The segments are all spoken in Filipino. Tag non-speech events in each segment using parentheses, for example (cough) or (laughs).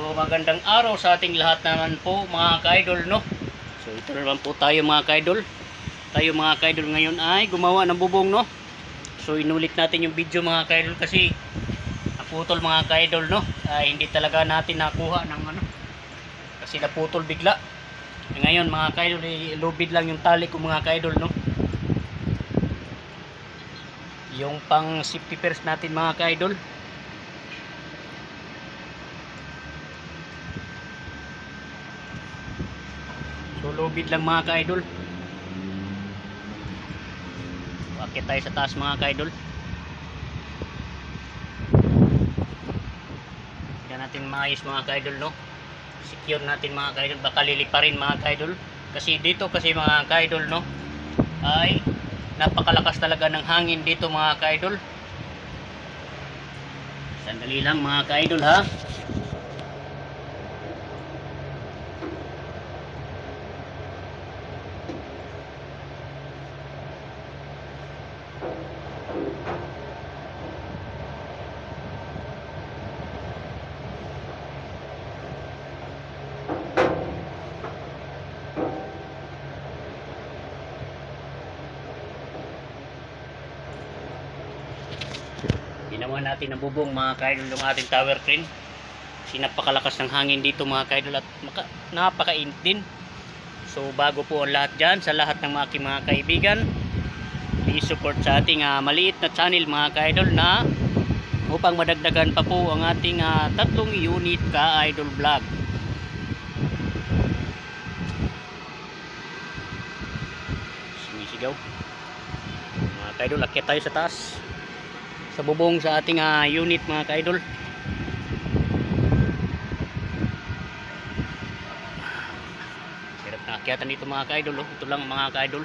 magandang araw sa ating lahat naman po mga ka-idol no. So ito naman po tayo mga ka-idol. Tayo mga ka-idol ngayon ay gumawa ng bubong no. So inulit natin yung video mga ka-idol kasi naputol mga ka-idol no. Ay hindi talaga natin nakuha ng ano. Kasi naputol bigla. Eh, Ngayon mga ka-idol eh, lubid lang yung tali ko mga ka-idol no. Yung pang safety first natin mga ka-idol. So lubid lang mga ka-idol. Bakit tayo sa taas mga ka-idol? Yan natin maayos mga ka-idol no. Secure natin mga ka-idol. Baka liliparin mga ka-idol. Kasi dito kasi mga ka-idol no. Ay napakalakas talaga ng hangin dito mga ka-idol. Sandali lang mga ka-idol ha. Ginawa natin ang bubong mga kaidol yung ating tower crane. Kasi napakalakas ng hangin dito mga kaidol at maka, napakainit din. So bago po ang lahat dyan sa lahat ng aking mga kaibigan, please support sa ating ah, maliit na channel mga kaidol na upang madagdagan pa po ang ating ah, tatlong unit ka idol vlog. Sumisigaw. Mga kaidol, akyat tayo sa taas sa bubong sa ating ah, unit mga ka-idol. Hirap na akyatan dito mga ka-idol. Oh. Ito lang mga ka-idol.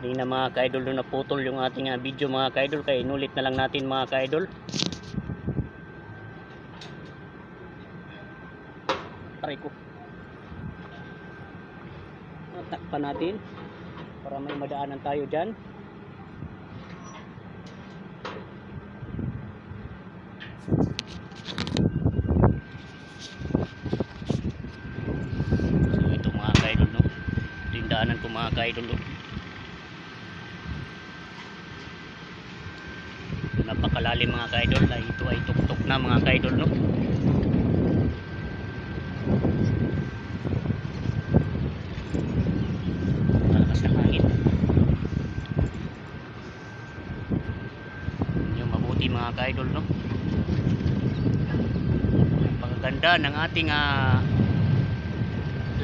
Hindi na mga ka-idol doon naputol yung ating ah, video mga ka-idol. Kaya inulit na lang natin mga ka-idol. Aray ko. Takpan natin para may madaanan tayo dyan. So ito mga kaidol no. Ito ko mga kaidol no. Napakalalim mga kaidol ay ito ay tuktok na mga kaidol no. malakas na hangin yung mabuti mga ka-idol no? Pagkaganda ng ating ah,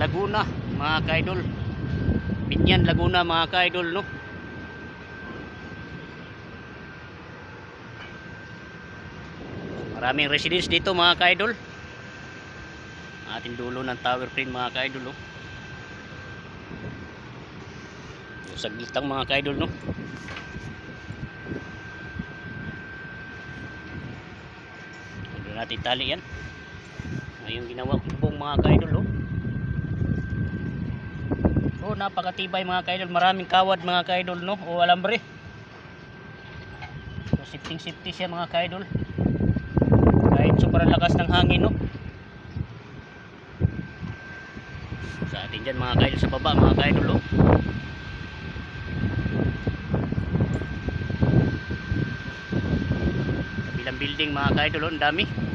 Laguna mga ka-idol. Binyan Laguna mga ka-idol no? Maraming residence dito mga ka-idol. Ating dulo ng tower crane mga ka-idol no? Saglit lang mga ka-idol no Huwag natin tali yan. Ngayon ginawa ko pong mga ka-idol no oh napakatibay mga ka-idol. Maraming kawad mga ka-idol no? O alambre. So sifting sifty siya mga ka-idol. Kahit sobrang lakas ng hangin no? Sa atin dyan mga ka-idol sa baba mga ka-idol no kabilang building mga kaidol oh, ang dami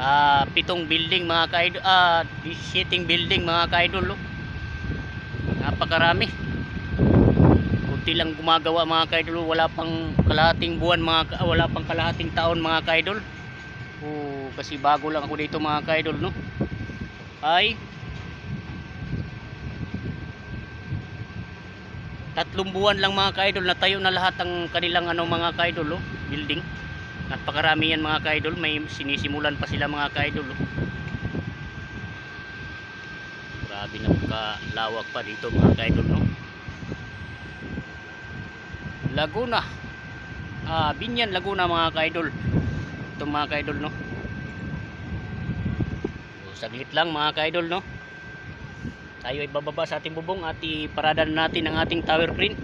ah pitong building mga kaidol. Ah sitting building mga kaidol oh. napakarami. Kunti lang gumagawa mga kaidol. Wala pang kalahating buwan mga wala pang kalahating taon mga kaidol. Oh, kasi bago lang ako dito mga kaidol no? Ay. Tatlong buwan lang mga kaidol. Natayo na lahat ang kanilang ano mga kaidol oh, building napakarami yan mga kaidol. May sinisimulan pa sila mga kaidol oh. grabe na kalawak pa dito mga kaidol no? Laguna. Ah, Binyan Laguna mga kaidol. Ito mga kaidol no? So, saglit lang mga kaidol no? Tayo ay bababa sa ating bubong at iparada na natin ang ating tower crane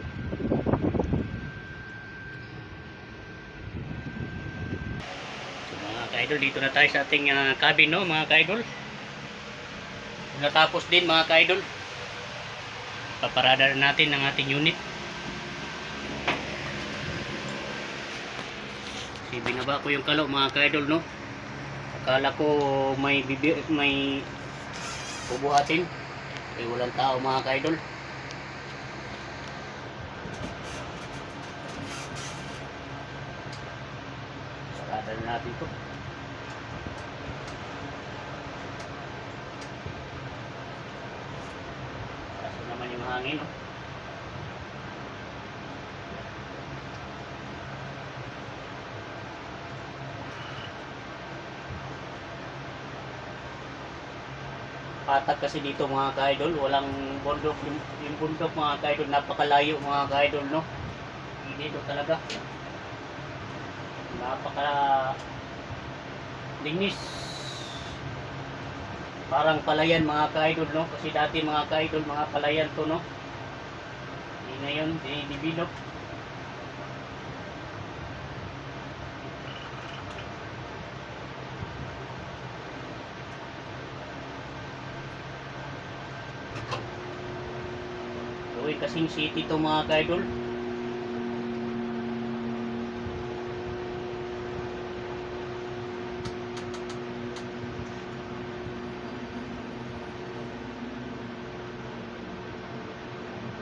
so mga ka-idol dito na tayo sa ating ah, cabin no mga ka-idol. Natapos din mga ka-idol. Paparada na natin ang ating unit. Si binaba ko yung kalo mga ka-idol no? Akala ko may bibi, may bubuhatin. Eh walang tao mga ka-idol. Sarada na natin to kaso naman yung hangin. Patag kasi dito mga ka-idol. Walang bundok. Yung, yung bundok mga ka-idol napakalayo mga ka-idol no? Dito talaga. Napaka linis parang palayan mga ka-idol no? Kasi dati mga ka-idol mga palayan to no? Di ngayon dinidevelop Uy, kasing city to mga ka-idol.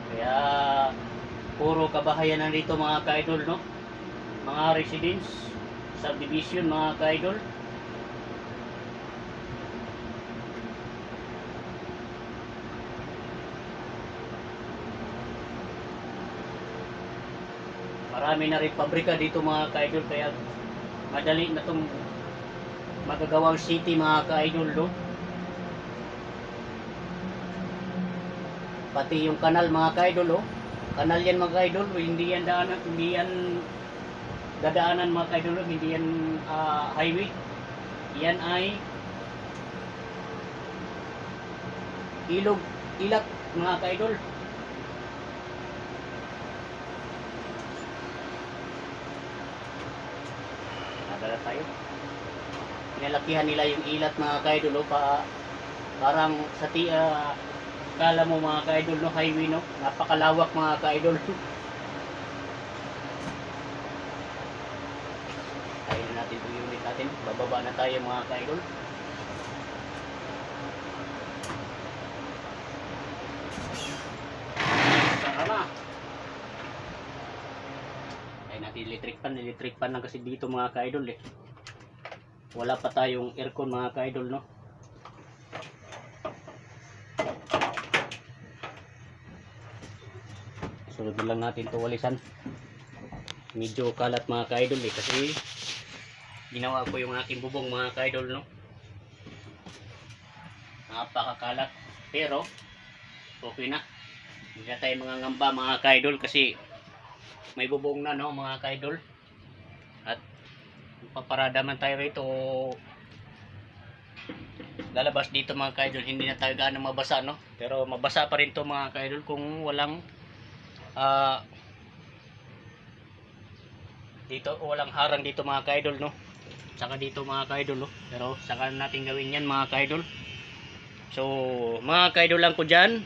Kaya puro kabahayan na dito mga ka-idol, no? Mga residents, subdivision mga ka-idol. Marami na rin pabrika dito mga ka-idol kaya madali na itong magagawang city mga ka-idol no? Pati yung kanal mga ka-idol oh. Kanal yan mga ka-idol, oh. hindi yan daanan, hindi yan dadaanan mga ka-idol, oh. hindi yan ah, highway. Yan ay ilog, ilak mga ka-idol. Nadala tayo. Pinalakihan nila yung ilat mga kaidol, oh, pa, parang sa ti, ah, kala mo mga kaidol, no, highway, no? Napakalawak mga kaidol. (laughs) Tayo na natin itong unit natin. Bababa na tayo mga kaidol. Tara na. Ay natin electric fan, electric fan lang kasi dito mga ka-idol eh. Wala pa tayong aircon mga ka-idol no. Sunod lang natin to walisan. Medyo kalat mga ka-idol eh kasi ginawa ko yung aking bubong mga ka-idol no. Napakakalat pero okay na. Hindi na tayo mga ngamba mga ka-idol kasi may bubong na no mga kaidol at paparada man tayo rito lalabas dito mga kaidol hindi na tayo gaano mabasa no pero mabasa pa rin to mga kaidol kung walang ah dito walang harang dito mga kaidol no? Saka dito mga kaidol no? Pero saka natin gawin yan mga kaidol. So mga kaidol lang ko dyan.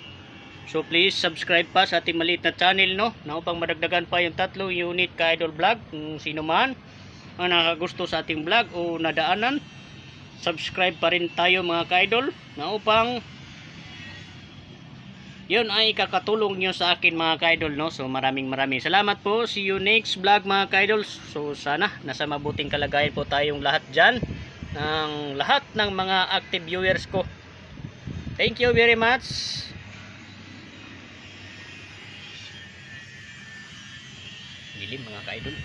So please subscribe pa sa ating maliit na channel no? Na upang madagdagan pa yung tatlong unit ka idol vlog kung sino man ang nakagusto sa ating vlog o nadaanan. Subscribe pa rin tayo mga ka-idol na upang yun ay kakatulong nyo sa akin mga ka-idol no? So maraming maraming salamat po. See you next vlog mga ka-idol. So sana nasa mabuting kalagayan po tayong lahat dyan. Ng lahat ng mga active viewers ko. Thank you very much. Dilim mga ka-idol